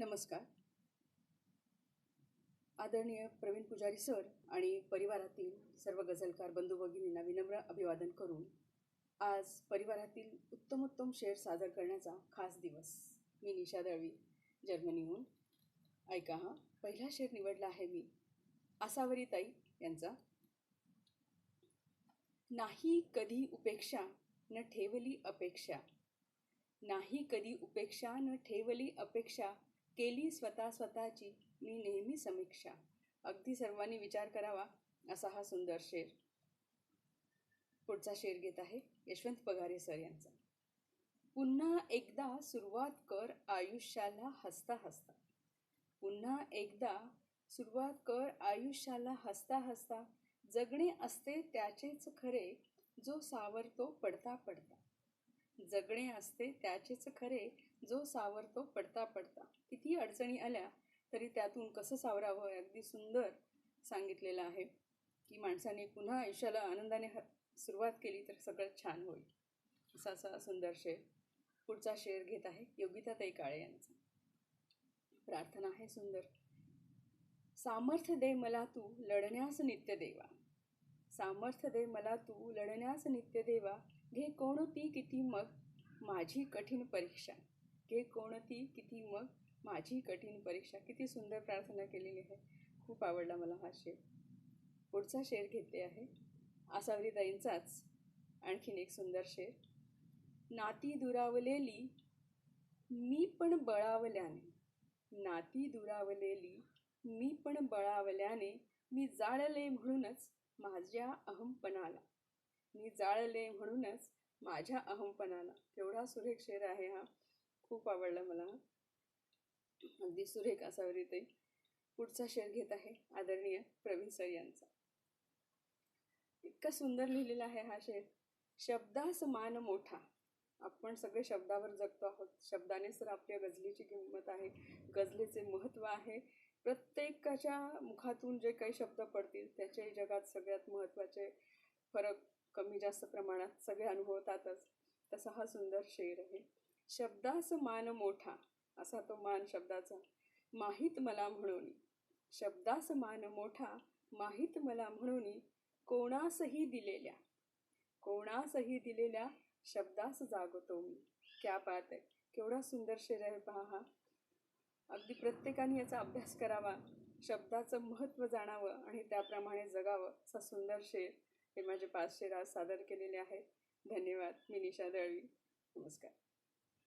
नमस्कार. आदरणीय प्रवीण पुजारी सर आणि परिवारातील सर्व गझलकार बंधू भगिनींना विनम्र अभिवादन करून आज परिवारातील उत्तमोत्तम शेर सादर करण्याचा खास दिवस मी निशा दळवी जर्मनीहून. ऐका हा पहिला शेर निवडला आहे मी. आसावरी ताई यांचा. नाही कधी उपेक्षा न ठेवली अपेक्षा. नाही कधी उपेक्षा न ठेवली अपेक्षा केली स्वतः स्वतःची मी नेहमी समीक्षा. अगदी सर्वांनी विचार करावा असा हा सुंदर शेर. पुढचा शेर घेत आहे यशवंत पगारे सर यांचा. पुन्हा एकदा सुरुवात कर आयुष्याला हसता हसता. पुन्हा एकदा सुरुवात कर आयुष्याला हसता हसता. जगणे असते त्याचेच खरे जो सावरतो पडता पडता. जगणे असते त्याचेच खरे जो सावरतो पडता पडता. किती अडचणी आल्या तरी त्यातून कसं सावरावं अगदी सुंदर सांगितलेलं आहे. की माणसाने पुन्हा आयुष्याला आनंदाने ह सुरुवात केली तर सगळं छान होईल. असा असा सुंदर शेर. पुढचा शेर घेत आहे योगिताताई काळे यांचा. प्रार्थना आहे सुंदर. सामर्थ्य दे मला तू लढण्यास नित्य देवा. सामर्थ्य दे मला तू लढण्यास नित्य देवा. घे कोण ती किती मग माझी कठीण परीक्षा. घे कोणती किती मग? माझी कठीण परीक्षा किती सुंदर प्रार्थना केलेली आहे. खूप आवडला मला हा शेर. पुढचा शेर घेतले आहे. आसावरीताईंचाच आणखीन एक सुंदर शेर. नाती दुरावलेली मी पण बळावल्याने. नाती दुरावलेली मी पण बळावल्याने मी जाळले म्हणूनच माझ्या अहमपणाला मी जाळले म्हणूनच माझ्या अहमपणाला केवढा सुरेख शेर आहे हा. खूप आवडला मला. अगदी सुरेख असावरीतही पुढचा शेर घेत आहे आदरणीय प्रवीण सर यांचा. इतका सुंदर लिहिलेला आहे हा शेर. शब्दास मान मोठा. आपण सगळे शब्दावर जगतो आहोत. शब्दाने तर आपल्या गझलेची किंमत आहे. गझलेचे महत्त्व आहे. प्रत्येकाच्या मुखातून जे काही शब्द पडतील त्याचे जगात सगळ्यात महत्त्वाचे फरक कमी जास्त प्रमाणात सगळे अनुभवतातच. तसा हा सुंदर शेर आहे. शब्दास मान मोठा असा तो मान शब्दाचा. माहीत मला म्हणून. शब्दास मान मोठा माहीत मला म्हणून कोणासही दिलेल्या. कोणासही दिलेल्या शब्दास जागतो मी. क्या पाहत आहे केवढा सुंदर शेर आहे पहा हा. अगदी प्रत्येकाने याचा अभ्यास करावा. शब्दाचं महत्त्व जाणावं आणि त्याप्रमाणे जगावं असा सुंदर शेर हे माझे पाच शेर आज सादर केलेले आहेत. धन्यवाद. मी निशा दळवी. नमस्कार.